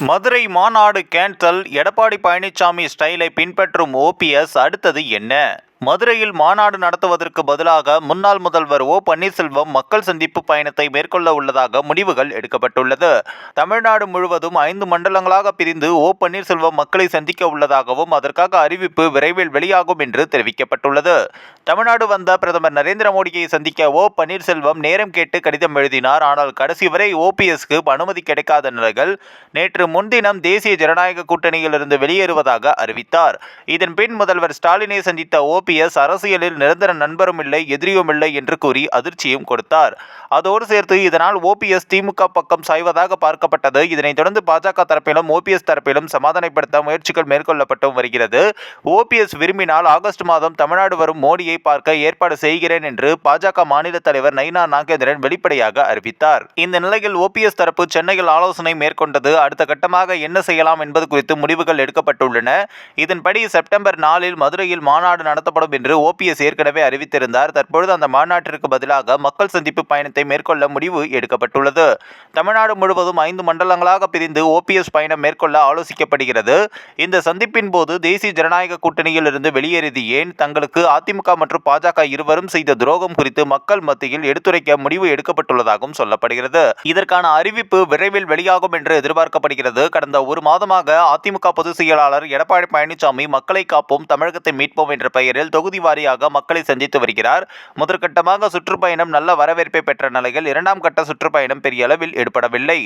மதுரை மாநாடு கேன்சல் எடப்பாடி பழனிசாமி ஸ்டைலை பின்பற்றும் ஓபிஎஸ் அடுத்தது என்ன? மதுரையில் மாநாடு நடத்துவதற்கு பதிலாக முன்னாள் முதல்வர் ஓ பன்னீர்செல்வம் மக்கள் சந்திப்பு பயணத்தை மேற்கொள்ள உள்ளதாக முடிவுகள் எடுக்கப்பட்டுள்ளது. தமிழ்நாடு முழுவதும் ஐந்து மண்டலங்களாக பிரிந்து ஓ பன்னீர்செல்வம் மக்களை சந்திக்க உள்ளதாகவும் அதற்காக அறிவிப்பு விரைவில் வெளியாகும் என்று தெரிவிக்கப்பட்டுள்ளது. தமிழ்நாடு வந்த பிரதமர் நரேந்திர மோடியை சந்திக்க ஓ பன்னீர்செல்வம் நேரம் கேட்டு கடிதம் எழுதினார். ஆனால் கடைசி வரை ஓபிஎஸ்க்கு அனுமதி கிடைக்காத நிலையில் நேற்று முன்தினம் தேசிய ஜனநாயக கூட்டணியிலிருந்து வெளியேறுவதாக அறிவித்தார். இதன் பின் முதல்வர் ஸ்டாலினை சந்தித்த ஓ ஓபிஎஸ் அரசியலில் நிரந்தர நண்பரும் இல்லை எதிரியும் இல்லை என்று கூறி அதிர்ச்சியும் கொடுத்தார். அதோடு சேர்த்து இதனால் ஓபிஎஸ் திமுக பக்கம் சாய்வதாக பார்க்கப்பட்டது. இதனைத் தொடர்ந்து பாஜக தரப்பிலும் ஓபிஎஸ் தரப்பிலும் சமாதானப்படுத்த முயற்சிகள் மேற்கொள்ளப்பட்டும் வருகிறது. ஓபிஎஸ் விரும்பினால் ஆகஸ்ட் மாதம் தமிழ்நாடு வரும் மோடியை பார்க்க ஏற்பாடு செய்கிறேன் என்று பாஜக மாநில தலைவர் நயினா நாகேந்திரன் வெளிப்படையாக அறிவித்தார். இந்த நிலையில் ஓபிஎஸ் தரப்பு சென்னையில் ஆலோசனை மேற்கொண்டது. அடுத்த கட்டமாக என்ன செய்யலாம் என்பது குறித்து முடிவுகள் எடுக்கப்பட்டுள்ளன. இதன்படி செப்டம்பர் நாலில் மதுரையில் மாநாடு நடத்தப்படும் என்று ஓபிஎஸ் ஏற்கனவே அறிவித்திருந்தார். தற்பொழுது அந்த மாநாட்டிற்கு பதிலாக மக்கள் சந்திப்பு பயணத்தை மேற்கொள்ள முடிவு எடுக்கப்பட்டுள்ளது. தமிழ்நாடு முழுவதும் ஐந்து மண்டலங்களாக பிரிந்து ஓபிஎஸ் பயணம் மேற்கொள்ள ஆலோசிக்கப்படுகிறது. இந்த சந்திப்பின் போது தேசிய ஜனநாயக கூட்டணியில் இருந்து வெளியேறியது ஏன்? தங்களுக்கு அதிமுக மற்றும் பாஜக இருவரும் செய்த துரோகம் குறித்து மக்கள் மத்தியில் எடுத்துரைக்க முடிவு எடுக்கப்பட்டுள்ளதாகவும் சொல்லப்படுகிறது. இதற்கான அறிவிப்பு விரைவில் வெளியாகும் என்று எதிர்பார்க்கப்படுகிறது. கடந்த ஒரு மாதமாக அதிமுக பொதுச் செயலாளர் எடப்பாடி பழனிசாமி மக்களை காப்போம் தமிழகத்தை மீட்போம் என்ற பெயரில் தொகுதி வாரியாக மக்களை சந்தித்து வருகிறார். முதற்கட்டமாக சுற்றுப்பயணம் நல்ல வரவேற்பை பெற்ற நிலையில் இரண்டாம் கட்ட சுற்றுப்பயணம் பெரிய அளவில் ஈடுபடவில்லை.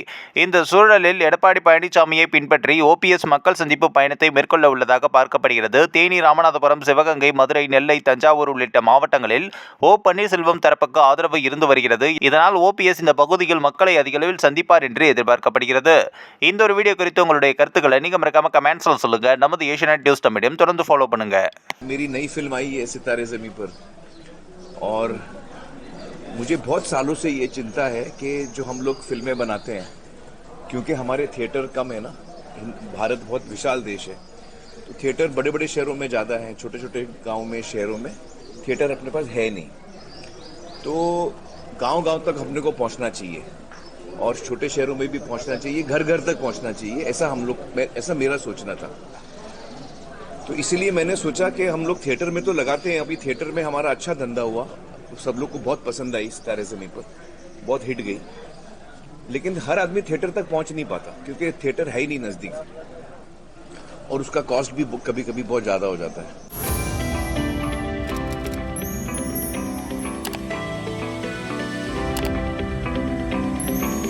இந்த சூழலில் எடப்பாடி பழனிசாமியை பின்பற்றி ஓபிஎஸ் மக்கள் சந்திப்பு பயணத்தை மேற்கொள்ள உள்ளதாக பார்க்கப்படுகிறது. தேனி ராமநாதபுரம் சிவகங்கை மதுரை நெல்லை தஞ்சாவூர் உள்ளிட்ட மாவட்டங்களில் ஓ பன்னீர்செல்வம் தரப்புக்கு ஆதரவு இருந்து வருகிறது. இதனால் ஓபிஎஸ் இந்த பகுதியில் மக்களை அதிக அளவில் சந்திப்பார் என்று எதிர்பார்க்கப்படுகிறது. இந்த ஒரு வீடியோ குறித்து உங்களுடைய கருத்துக்களை நீங்க மறக்காம கமெண்ட்ஸ்ல சொல்லுங்க. நமது ஏஷியநெட் நியூஸ் தமிழையும் தொடர்ந்து ஃபாலோ பண்ணுங்க. मेरी फ़िल्म आई है सितारे जमी पर। और मुझे बहुत सालों से ये चिंता है कि जो हम लोग फ़िल्में बनाते हैं, क्योंकि हमारे थिएटर कम है ना, भारत बहुत विशाल देश है। तो थिएटर बड़े बड़े शहरों में ज़्यादा हैं छोटे छोटे गाँव में, शहरों में, थिएटर अपने पास है नहीं। तो गाँव गाँव तक हमने को पहुँचना चाहिए, और छोटे शहरों में भी पहुँचना चाहिए घर घर तक पहुँचना चाहिए, ऐसा हम लोग, ऐसा मेरा सोचना था। तो इसलिए मैंने सोचा कि हम लोग थिएटर में तो लगाते हैं, अभी थिएटर में हमारा अच्छा धंधा हुआ। तो सब लोग को बहुत पसंद आई इस तारे ज़मीन पर। बहुत हिट गई। लेकिन हर आदमी थिएटर तक पहुँच नहीं पाता, क्योंकि थिएटर है ही नहीं नज़दीक। और उसका कॉस्ट भी कभी कभी बहुत ज़्यादा हो जाता है।